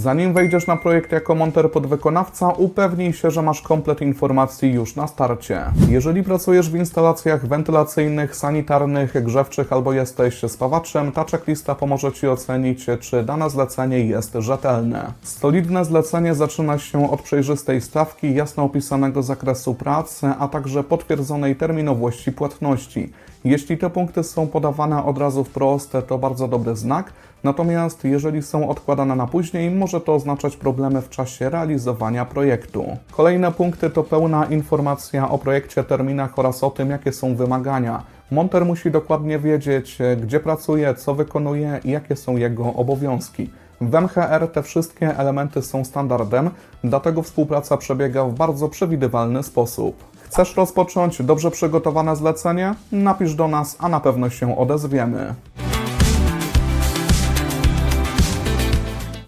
Zanim wejdziesz na projekt jako monter podwykonawca, upewnij się, że masz komplet informacji już na starcie. Jeżeli pracujesz w instalacjach wentylacyjnych, sanitarnych, grzewczych albo jesteś spawaczem, ta checklista pomoże Ci ocenić, czy dane zlecenie jest rzetelne. Solidne zlecenie zaczyna się od przejrzystej stawki, jasno opisanego zakresu pracy, a także potwierdzonej terminowości płatności. Jeśli te punkty są podawane od razu wprost, to bardzo dobry znak. Natomiast jeżeli są odkładane na później, może to oznaczać problemy w czasie realizowania projektu. Kolejne punkty to pełna informacja o projekcie, terminach oraz o tym, jakie są wymagania. Monter musi dokładnie wiedzieć, gdzie pracuje, co wykonuje i jakie są jego obowiązki. W MHR te wszystkie elementy są standardem, dlatego współpraca przebiega w bardzo przewidywalny sposób. Chcesz rozpocząć dobrze przygotowane zlecenie? Napisz do nas, a na pewno się odezwiemy.